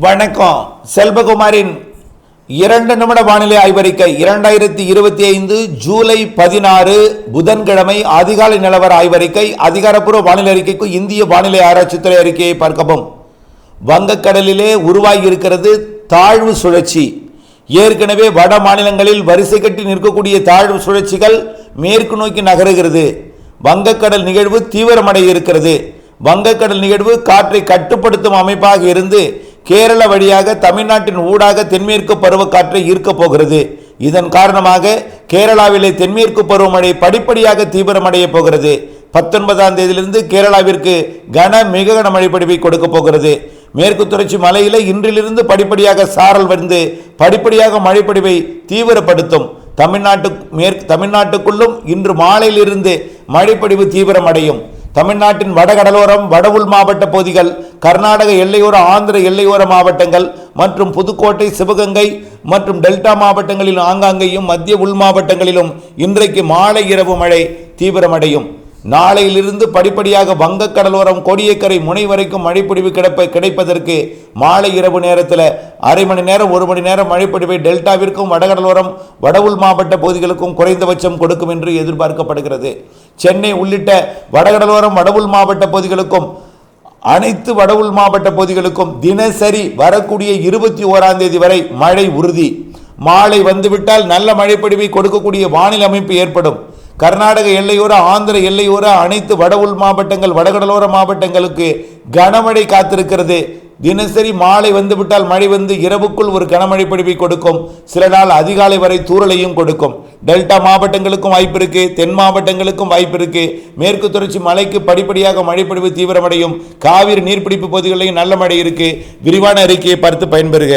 வணக்கம். செல்வகுமாரின் இரண்டு நிமிட வானிலை ஆய்வறிக்கை இரண்டாயிரத்தி இருபத்தி ஐந்து ஜூலை பதினாறு புதன்கிழமை அதிகாலை நிலவர ஆய்வறிக்கை அதிகாரப்பூர்வ வானிலை அறிக்கைக்கு இந்திய வானிலை ஆராய்ச்சித்துறை அறிக்கையை பார்க்கவும். வங்கக்கடலிலே உருவாகி இருக்கிறது தாழ்வு சுழற்சி. ஏற்கனவே வட மாநிலங்களில் வரிசை கட்டி நிற்கக்கூடிய தாழ்வு சுழற்சிகள் மேற்கு நோக்கி நகருகிறது. வங்கக்கடல் நிகழ்வு தீவிரமடைய இருக்கிறது வங்கக்கடல் நிகழ்வு காற்றை கட்டுப்படுத்தும் அமைப்பாக இருந்து கேரள வழியாக தமிழ்நாட்டின் ஊடாக தென்மேற்கு பருவக்காற்றை ஈர்க்கப் போகிறது. இதன் காரணமாக கேரளாவிலே தென்மேற்கு பருவமழை படிப்படியாக தீவிரமடைய போகிறது. பத்தொன்பதாம் தேதியிலிருந்து கேரளாவிற்கு கன மிக கனமழை பொழிவை கொடுக்க போகிறது. மேற்கு தொடர்ச்சி மலையில இன்றிலிருந்து படிப்படியாக சாரல் வந்து படிப்படியாக மழைப்பொழிவை தீவிரப்படுத்தும். தமிழ்நாட்டு மேற்கு தமிழ்நாட்டுக்குள்ளும் இன்று மாலையிலிருந்து மழைப்பொழிவு தீவிரமடையும். தமிழ்நாட்டின் வடகடலோரம் வட உள் மாவட்ட பகுதிகள் கர்நாடக எல்லையோர ஆந்திர எல்லையோர மாவட்டங்கள் மற்றும் புதுக்கோட்டை சிவகங்கை மற்றும் டெல்டா மாவட்டங்களில் ஆங்காங்கேயும் மத்திய உள் மாவட்டங்களிலும் இன்றைக்கு மாலை இரவு மழை தீவிரமடையும். நாளையிலிருந்து படிப்படியாக வங்கக்கடலோரம் கோடியக்கரை முனை வரைக்கும் மழைப்பொழிவு கிடைப்ப கிடைப்பதற்கு மாலை இரவு நேரத்தில் அரை மணி நேரம் ஒரு மணி நேரம் மழைப்பொழிவை டெல்டாவிற்கும் வடகடலோரம் வடவுள் மாவட்ட பகுதிகளுக்கும் குறைந்தபட்சம் கொடுக்கும் என்று எதிர்பார்க்கப்படுகிறது. சென்னை உள்ளிட்ட வடகடலோரம் வடவுள் மாவட்ட பகுதிகளுக்கும் அனைத்து வடவுள் மாவட்ட பகுதிகளுக்கும் தினசரி வரக்கூடிய இருபத்தி ஓராம் தேதி வரை மழை உறுதி. மாலை வந்துவிட்டால் நல்ல மழைப்பொழிவை கொடுக்கக்கூடிய வானிலை அமைப்பு ஏற்படும். கர்நாடக எல்லையோர ஆந்திர எல்லையோர அனைத்து வட உள் மாவட்டங்கள் வடகடலோர மாவட்டங்களுக்கு கனமழை காத்திருக்கிறது. தினசரி மாலை வந்துவிட்டால் மழை வந்து இரவுக்குள் ஒரு கனமழை பொழிவை கொடுக்கும். சில நாள் அதிகாலை வரை தூறலையும் கொடுக்கும். டெல்டா மாவட்டங்களுக்கும் வாய்ப்பு இருக்கு தென் மாவட்டங்களுக்கும் வாய்ப்பு இருக்கு. மேற்கு தொடர்ச்சி மலைக்கு படிப்படியாக மழைப்பொழிவு தீவிரமடையும். காவிரி நீர்பிடிப்பு பகுதிகளிலும் நல்ல மழை இருக்கு. விரிவான அறிக்கையை பார்த்து பயன்பெறுக.